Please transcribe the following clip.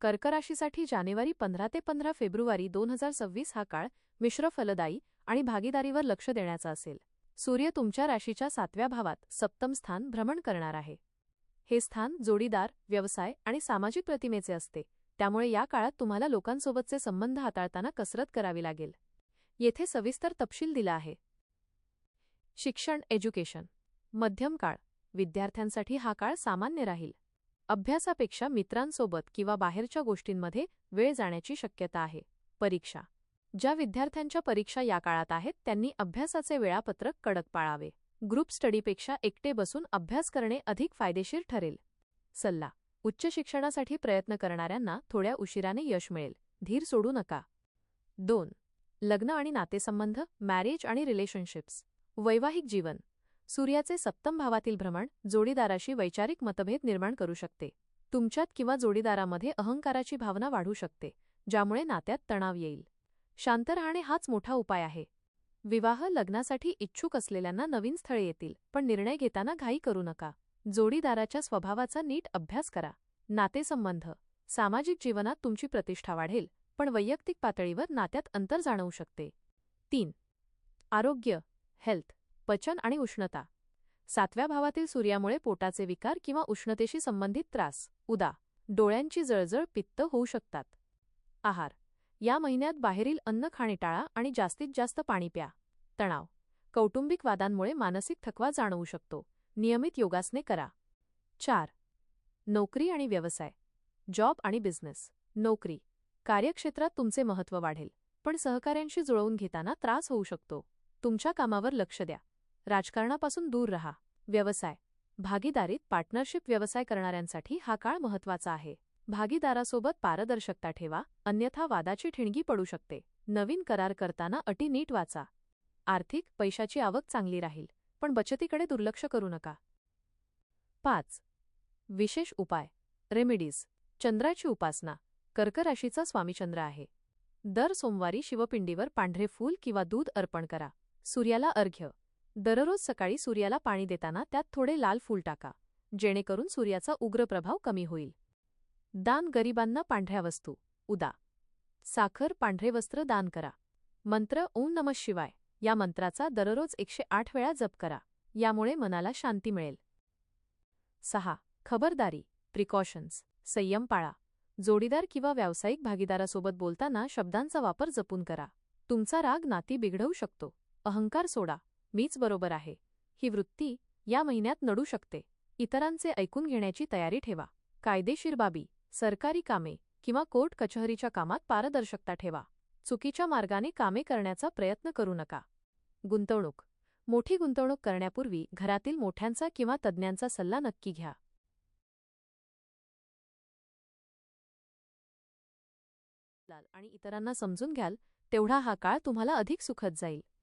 कर्क राशीसाठी जानेवारी पंधरा ते पंधरा फेब्रुवारी दोन हजार सव्वीस हा काळ मिश्र फलदायी आणि भागीदारीवर लक्ष देण्याचा असेल. सूर्य तुमच्या राशीच्या सातव्या भावात सप्तम स्थान भ्रमण करणार आहे. हे स्थान जोडीदार व्यवसाय आणि सामाजिक प्रतिमेचे असते. त्यामुळे या काळात तुम्हाला लोकांसोबतचे संबंध हाताळताना कसरत करावी लागेल. येथे सविस्तर तपशील दिला आहे. शिक्षण एज्युकेशन. मध्यम काळ. विद्यार्थ्यांसाठी हा काळ सामान्य राहील. अभ्यासापेक्षा मित्रांसोबत किंवा बाहेरच्या गोष्टींमध्ये वेळ जाण्याची शक्यता आहे. परीक्षा. ज्या विद्यार्थ्यांच्या परीक्षा या काळात आहेत त्यांनी अभ्यासाचे वेळापत्रक कडक पाळावे. ग्रुप स्टडीपेक्षा एकटे बसून अभ्यास करणे अधिक फायदेशीर ठरेल. सल्ला. उच्च शिक्षणासाठी प्रयत्न करणाऱ्यांना थोड्या उशिराने यश मिळेल. धीर सोडू नका. दोन. लग्न आणि नातेसंबंध मॅरेज आणि रिलेशनशिप्स. वैवाहिक जीवन. सूर्याचे सप्तम भावातील भ्रमण जोडीदाराशी वैचारिक मतभेद निर्माण करू शकते. तुमच्यात किंवा जोडीदारामध्ये अहंकाराची भावना वाढू शकते ज्यामुळे नात्यात तणाव येईल. शांत राहणे हाच मोठा उपाय आहे. विवाह लग्नासाठी इच्छुक असलेल्यांना नवीन स्थळे येतील पण निर्णय घेताना घाई करू नका. जोडीदाराच्या स्वभावाचा नीट अभ्यास करा. नातेसंबंध. सामाजिक जीवनात तुमची प्रतिष्ठा वाढेल पण वैयक्तिक पातळीवर नात्यात अंतर जाणवू शकते. तीन. आरोग्य. हेल्थ. पचन आणि उष्णता. सातव्या भावातील सूर्यामुळे पोटाचे विकार किंवा उष्णतेशी संबंधित त्रास. उदा. डोळ्यांची जळजळ पित्त होऊ शकतात. आहार. या महिन्यात बाहेरील अन्न खाणे टाळा आणि जास्तीत जास्त पाणी प्या. तणाव. कौटुंबिक वादांमुळे मानसिक थकवा जाणवू शकतो. नियमित योगासने करा. चार. नोकरी आणि व्यवसाय. जॉब आणि बिझनेस. नोकरी. कार्यक्षेत्रात तुमचे महत्त्व वाढेल पण सहकाऱ्यांशी जुळवून घेताना त्रास होऊ शकतो. तुमच्या कामावर लक्ष द्या. राजकारणापासून दूर रहा. व्यवसाय. भागीदारीत पार्टनरशिप व्यवसाय करणाऱ्यांसाठी हा काळ महत्त्वाचा आहे. भागीदारासोबत पारदर्शकता ठेवा अन्यथा वादाची ठिणगी पडू शकते. नवीन करार करताना अटी नीट वाचा. आर्थिक पैशाची आवक चांगली राहील पण बचतीकडे दुर्लक्ष करू नका. पाच. विशेष उपाय. रेमेडीज. चंद्राची उपासना. कर्क राशीचा स्वामीचंद्र आहे. दर सोमवारी शिवपिंडीवर पांढरे फूल किंवा दूध अर्पण करा. सूर्याला अर्घ्य. दररोज सकाळी सूर्याला पाणी देताना त्यात थोडे लाल फूल टाका जेणेकरून सूर्याचा उग्र प्रभाव कमी होईल. दान गरिबांना पांढऱ्या वस्तू उदा. साखर पांढरे वस्त्र दान करा. मंत्र ओम नमः शिवाय या मंत्राचा दररोज एकशे आठ वेळा जप करा यामुळे मनाला शांती मिळेल. सहा. खबरदारी प्रिकॉशन्स संयम पाळा. जोडीदार किंवा व्यावसायिक भागीदारासोबत बोलताना शब्दांचा वापर जपून करा. तुमचा राग नाती बिघडवू शकतो. अहंकार सोडा. मीच बरोबर आहे. ही वृत्ती या महिन्यात नडू शकते. इतरांचे ऐकून घेण्याची तयारी ठेवा. कायदेशीर बाबी सरकारी कामे किंवा कोर्ट कचहरीच्या कामात पारदर्शकता ठेवा. चुकीच्या मार्गाने कामे करण्याचा प्रयत्न करू नका. गुंतवणूक. मोठी गुंतवणूक करण्यापूर्वी घरातील मोठ्यांचा किंवा तज्ज्ञांचा सल्ला नक्की घ्या. आणि इतरांना समजून घ्याल तेवढा हा काळ तुम्हाला अधिक सुखद जाईल.